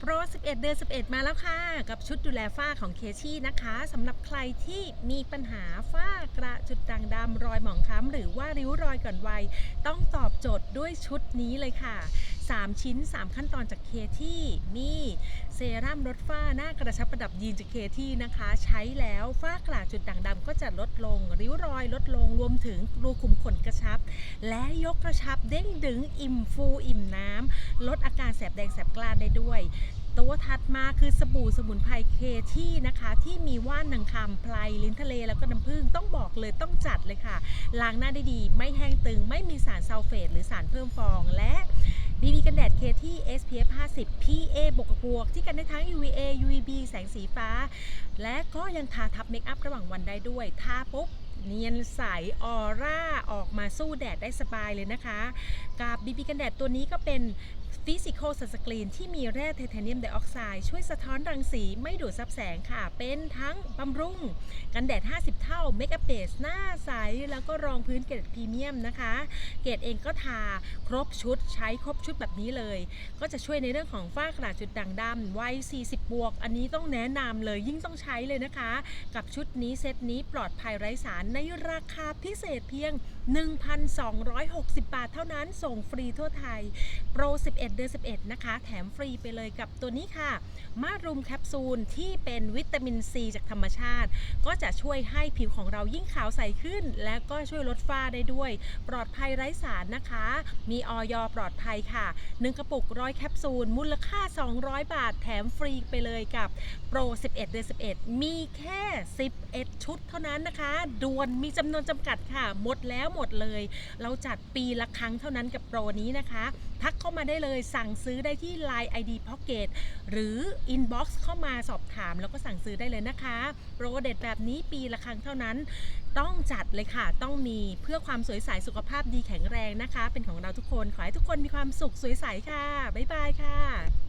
โปร 11 เดือน 11 มาแล้วค่ะ กับชุดดูแลฝ้าของเคชี่นะคะสำหรับใครที่มีปัญหาฝ้ากระจุดด่างดำรอยหมองคล้ำหรือว่าริ้วรอยก่อนวัย ต้องตอบโจทย์ด้วยชุดนี้เลยค่ะ 3 ชิ้น 3 ขั้นตอนจากเคที่มีเซรั่มลดฝ้าหน้ากระชับประดับยีนจากเคที่นะคะ ใช้แล้วฝ้ากระจุดด่างดำก็จะลดลง ริ้วรอยลดลงรวมถึงรูขุมขนกระชับ และยกกระชับเด้งดึงอิ่มฟูอิ่มน้ำลดอาการแสบแดงแสบกล้านได้ด้วยตัวถัดมาคือสบู่สมุนไพรเคที่นะคะ ที่มีว่านนางคำไพรลิ้นทะเลแล้วก็น้ำผึ้งต้องบอกเลยต้องจัดเลยค่ะล้างหน้าได้ดี ไม่แห้งตึง ไม่มีสารซัลเฟตหรือสารเพิ่มฟอง และ บีบีกันแดดเคที่ SPF 50 PA บวกกับบวกที่กันได้ทั้ง UVA UVB แสงสีฟ้า และก็ยังทาทับเมคอัพระหว่างวันได้ด้วย ทาปุ๊บเนียนใสออร่า ออกมาสู้แดดได้สบายเลยนะคะ กับบีบีกันแดดตัวนี้ก็เป็นฟิสิกอลสกรีนที่มีแร่ไทเทเนียมไดออกไซด์ช่วยสะท้อนรังสีไม่ดูดซับแสงค่ะ เป็นทั้งบำรุง กันแดด 50 เท่าเมคอัพเบสหน้าใส แล้วก็รองพื้นเกรดพรีเมียมนะคะ เกรดเองก็ทาครบชุดใช้ครบชุดแบบนี้เลย ก็จะช่วยในเรื่องของฝ้ากระจุดด่างดำวัย 40 บวก อันนี้ต้องแนะนำเลยยิ่งต้องใช้เลยนะคะ กับชุดนี้เซตนี้ปลอดภัยไร้สารในราคาพิเศษเพียง 1,260 บาทเท่านั้นส่งฟรีทั่วไทยโปร11 เดือน 11 นะคะ แถมฟรีไปเลยกับตัวนี้ค่ะ มารุมแคปซูลที่เป็นวิตามินซีจากธรรมชาติ ก็จะช่วยให้ผิวของเรายิ่งขาวใสขึ้น และก็ช่วยลดฝ้าได้ด้วย ปลอดภัยไร้สารนะคะ มีออยปลอดภัยค่ะ 1 กระปุกร้อยแคปซูล มูลค่า 200 บาท แถมฟรีไปเลยกับโปร 11 เดือน 11 มีแค่ 11 ชุดเท่านั้นนะคะด่วนมีจำนวนจำกัดค่ะ หมดแล้วหมดเลย เราจัดปีละครั้งเท่านั้นกับโปรนี้นะคะ ทักเข้ามาได้เลยเลยสั่งซื้อได้ที่ Line ID Pocket หรือ Inbox เข้ามาสอบถามแล้วก็สั่งซื้อได้เลยนะคะ โปรเด็ดแบบนี้ปีละครั้งเท่านั้น ต้องจัดเลยค่ะ ต้องมีเพื่อความสวยใสสุขภาพดีแข็งแรงนะคะ เป็นของเราทุกคน ขอให้ทุกคนมีความสุขสวยใสค่ะ บ๊ายบายค่ะ